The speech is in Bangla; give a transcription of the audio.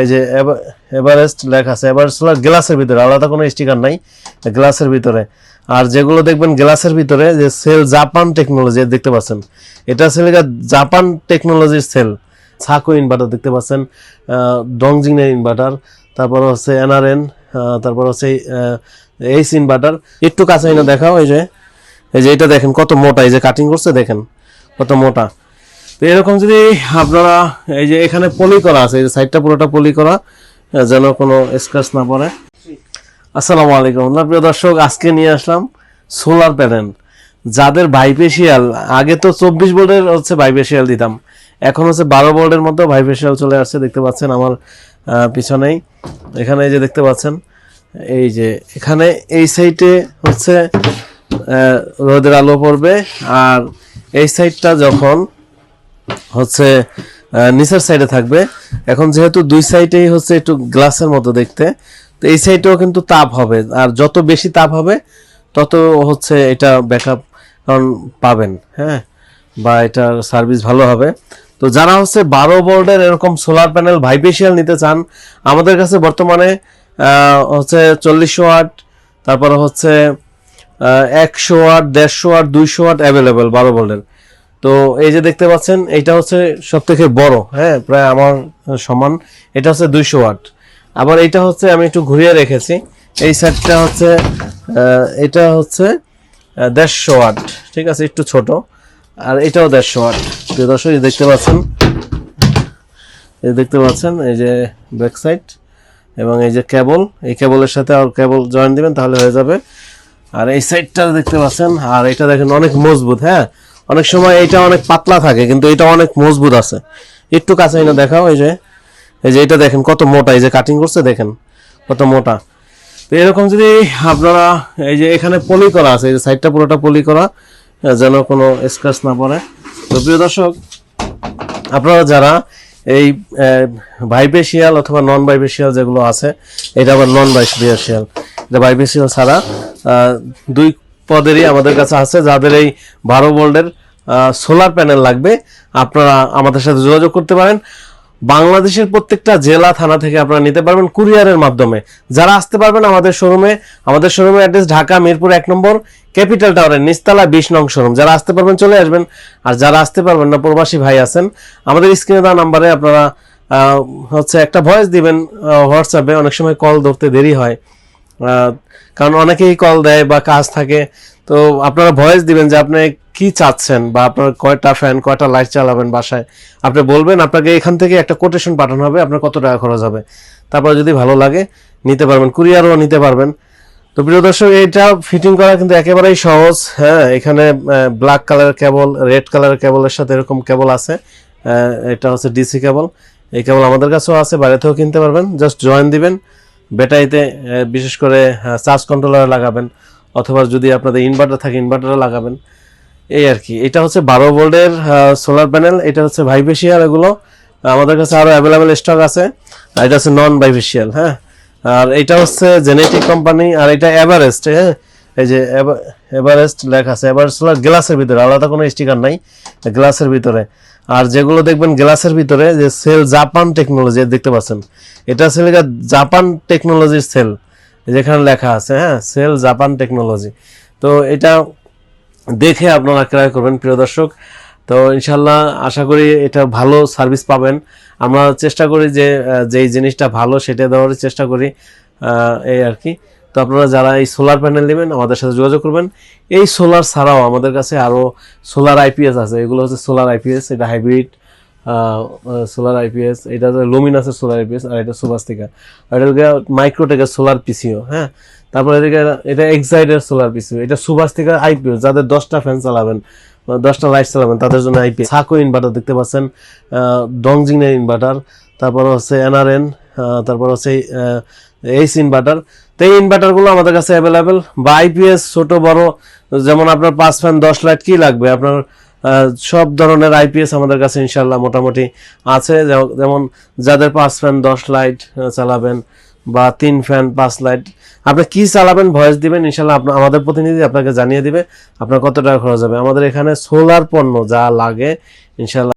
এই যে এভারেস্ট লেখা আছে। এভারেস্ট গ্লাসের ভিতরে, আলাদা কোনো স্টিকার নাই গ্লাসের ভিতরে। আর যেগুলো দেখবেন গ্লাসের ভিতরে, যে সেল জাপান টেকনোলজি, দেখতে পাচ্ছেন? এটা লেখা জাপান টেকনোলজির সেল। সাকো ইনভার্টার দেখতে পাচ্ছেন ডংজিংয়ের ইনভার্টার তারপর হচ্ছে এনআরএন তারপর হচ্ছে এইচ ইনভার্টার একটু কাছে এনে দেখাও, এই যে এই যে এটা দেখেন কত মোটা, এই যে কাটিং করছে, দেখেন কত মোটা। তো এরকম যদি আপনারা এই যে এখানে পলি করা আছে, এই যে সাইডটা পুরোটা পলি করা যেন কোনো স্ক্র্যাচ না পড়ে। আসসালামু আলাইকুম। প্রিয় দর্শক, আজকে নিয়ে আসলাম সোলার প্যানেল যাদের বাইপেশিয়াল আগে তো চব্বিশ ভোল্টের হচ্ছে বাইপেশিয়াল দিতাম। এখন হচ্ছে বারো ভোল্টের মধ্যে বাইপেশিয়াল চলে আসছে, দেখতে পাচ্ছেন আমার পিছনেই। এখানে এই যে দেখতে পাচ্ছেন, এই যে এখানে এই সাইডে হচ্ছে রোদের আলো পড়বে। আর এই সাইডটা যখন হচ্ছে নিচের সাইডে থাকবে। এখন যেহেতু দুই সাইডেই হচ্ছে একটু গ্লাসের মতো দেখতে, তো এই সাইডেও কিন্তু তাপ হবে। আর যত বেশি তাপ হবে, তত হচ্ছে এটা ব্যাকআপ কারণ পাবেন হ্যাঁ? বা এটার সার্ভিস ভালো হবে। তো যারা হচ্ছে বারো ভোল্টের এরকম সোলার প্যানেল ভাইবেশিয়াল নিতে চান, আমাদের কাছে বর্তমানে হচ্ছে চল্লিশশো ওয়াট তারপরে হচ্ছে একশো ওয়াট দেড়শো ওয়াট দুইশো ওয়াট অ্যাভেলেবেল বারো ভোল্টের। তো এই যে দেখতে পাচ্ছেন এটা হচ্ছে সব থেকে বড় হ্যাঁ প্রায় আমার সমান। এটা হচ্ছে দুইশো ওয়াট। আবার এটা হচ্ছে আমি একটু ঘুরিয়ে রেখেছি। এই সেটটা হচ্ছে এটা হচ্ছে দেড়শো ওয়াট, ঠিক আছে, একটু ছোট। আর এটাও দেড়শো ওয়াট। প্রিয় দর্শক দেখতে পাচ্ছেন, এই দেখতে পাচ্ছেন, এই যে ব্যাক সাইড এবং এই যে কেবল। এই কেবলের সাথে আর কেবল জয়েন দিবেন, তাহলে হয়ে যাবে। আর এই সাইডটা দেখতে পাচ্ছেন, আর এটা দেখেন অনেক মজবুত হ্যাঁ। অনেক সময় এটা অনেক পাতলা থাকে, কিন্তু এটা অনেক মজবুত আছে। একটু কাছে এনে দেখাও, এই যে এই যে এটা দেখেন কত মোটা, এই যে কাটিং করছে, দেখেন কত মোটা। তো এরকম যদি আপনারা, এই যে এখানে পলি করা আছে, এই যে সাইডটা পুরোটা পলি করা যেন কোনো স্ক্র্যাচ না পড়ে। তো প্রিয় দর্শক, আপনারা যারা এই ভাইবেশিয়াল অথবা নন ভাইবেশিয়াল যেগুলো আছে, এটা আবার নন ভাইবেশিয়াল এটা ভাইবেশিয়াল ছাড়া দুই পদেরই আমাদের কাছে আছে, যাদের এই বারো ভোল্টের সোলার প্যানেল লাগবে। আপনারা আমাদের সাথে যোগাযোগ করতে পারেন। বাংলাদেশের প্রত্যেকটা জেলা, থানা থেকে আপনারা নিতে পারবেন কুরিয়ারের মাধ্যমে। যারা আসতে পারবেন আমাদের শোরুমে আমাদের শোরুমের অ্যাড্রেস ঢাকা, মিরপুর এক নম্বর ক্যাপিটাল টাওয়ারের নিস্তালা বিশ নং শোরুম যারা আসতে পারবেন চলে আসবেন। আর যারা আসতে পারবেন না, প্রবাসী ভাই আছেন, আমাদের স্ক্রিনে দেওয়া নাম্বারে আপনারা হচ্ছে একটা ভয়েস দিবেন হোয়াটসঅ্যাপে অনেক সময় কল ধরতে দেরি হয়। কারণ অনেকেই কল দেয় বা কাজ থাকে। তো আপনারা ভয়েস দিবেন যে আপনি কি চাচ্ছেন বা আপনার কয়টা ফ্যান কয়টা লাইট চালাবেন বাসায়। আপনি বলবেন, আপনাকে এখান থেকে একটা কোটেশন পাঠানো হবে, আপনার কত টাকা খরচ হবে। তারপর যদি ভালো লাগে, নিতে পারবেন কুরিয়ারও নিতে পারবেন। তো প্রিয় দর্শক এটা ফিটিং করা কিন্তু একেবারেই সহজ। হ্যাঁ এখানে ব্ল্যাক কালারের কেবল রেড কালারের কেবলের সাথে এরকম কেবল আছে। এটা হচ্ছে ডিসি কেবল এই কেবল আমাদের কাছেও আছে বাইরেতেও কিনতে পারবেন। জাস্ট জয়েন দিবেন। ব্যাটারিতে বিশেষ করে চার্জ কন্ট্রোলার লাগাবেন, অথবা যদি আপনাদের ইনভার্টার থাকে ইনভার্টারও লাগাবেন। এই আর কি। এটা হচ্ছে বারো ভোল্টের সোলার প্যানেল এটা হচ্ছে ভাইবেশিয়াল এগুলো। আমাদের কাছে আরও অ্যাভেলেবেল স্টক আছে, আর এটা হচ্ছে নন ভাইবেশিয়াল হ্যাঁ। আর এটা হচ্ছে জেনেটিক কোম্পানি আর এটা এভারেস্ট হ্যাঁ। এই যে এভারেস্ট লেখা আছে এভারেস্ট গ্লাসের ভিতরে, আলাদা কোনো স্টিকার নাই গ্লাসের ভিতরে। আর যেগুলো দেখবেন গ্লাসের ভিতরে যে সেল জাপান টেকনোলজি, দেখতে পাচ্ছেন। এটা লেখা জাপান টেকনোলজির সেল, যেখানে লেখা আছে হ্যাঁ সেল জাপান টেকনোলজি। তো এটা দেখে আপনারা ক্রয় করবেন, প্রিয় দর্শক। তো ইনশাল্লাহ আশা করি এটা ভালো সার্ভিস পাবেন। আমরা চেষ্টা করি যে যেই জিনিসটা ভালো সেটা দেওয়ার চেষ্টা করি এই আর কি। তো আপনারা যারা এই সোলার প্যানেল নেবেন, আমাদের সাথে যোগাযোগ করবেন। এই সোলার ছাড়াও আমাদের কাছে আরও সোলার আইপিএস আছে। এগুলো হচ্ছে সোলার আইপিএস এটা হাইব্রিড সোলার আইপিএস এটা লুমিনাসের সোলার আইপিএস আর এটা সুভাস্তিকা আর এটা মাইক্রোটেকের সোলার পিসিও হ্যাঁ? তারপরে এদিকে এটা এক্সাইডের সোলার পিসিও এটা সুভাস্তিকার আইপিএস যাদের দশটা ফ্যান চালাবেন দশটা লাইট চালাবেন, তাদের জন্য আইপিএস সাকো ইনভার্টার দেখতে পাচ্ছেন ডংজিংয়ের ইনভার্টার তারপর হচ্ছে এনআরএন তারপর হচ্ছে এইচ ইনভার্টার তো এই ইনভার্টারগুলো আমাদের কাছে অ্যাভেলেবেল বা আইপিএস ছোট, বড়, যেমন আপনার পাঁচ ফ্যান দশ লাইট কি লাগবে? আপনার সব ধরনের আইপিএস আমাদের কাছে ইনশাল্লাহ মোটামুটি আছে। যেমন যাদের পাঁচ ফ্যান দশ লাইট চালাবেন বা তিন ফ্যান পাঁচ লাইট আপনি কি চালাবেন ভয়েস দিবেন ইনশাল্লাহ আপনার আমাদের প্রতিনিধি আপনাকে জানিয়ে দিবে আপনার কত টাকা খরচ হবে। আমাদের এখানে সোলার পণ্য যা লাগে ইনশাল্লাহ